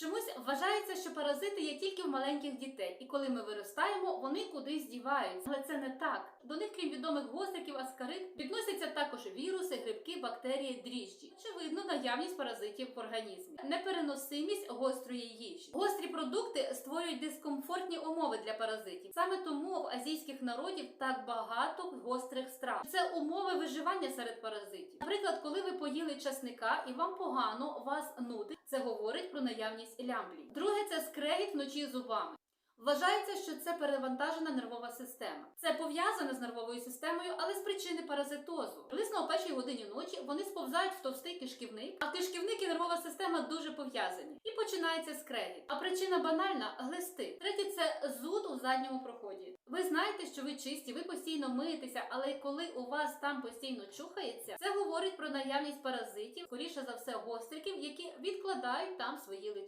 Чомусь вважається, що паразити є тільки в маленьких дітей, і коли ми виростаємо, вони кудись діваються. Але це не так. До них, крім відомих гостриків, аскарид, відносяться також віруси, грибки, бактерії, дріжджі. Очевидно, наявність паразитів в організмі, непереносимість гострої їжі. Гострі продукти створюють дискомфортні умови для паразитів. Саме тому в азійських народів так багато гострих страв. Це умови виживання серед паразитів. Наприклад, коли ви поїли часника і вам погано, вас нудить, це говорить про наявність лямблі. Друге це скрегіт вночі зубами. Вважається, що це перевантажена нервова система. Це пов'язане з нервовою системою, але з причини паразитозу. Приблизно о першій годині ночі вони сповзають в товстий кишківник, а кишківник і нервова система дуже пов'язані. І починається скрегіт. А причина банальна глисти. Третє це зуд у задньому проході. Ви знаєте, що ви чисті, ви постійно миєтеся, але коли у вас там постійно чухається, це говорить про наявність паразитів, скоріше за все, гостриків, які відкладають там свої личини.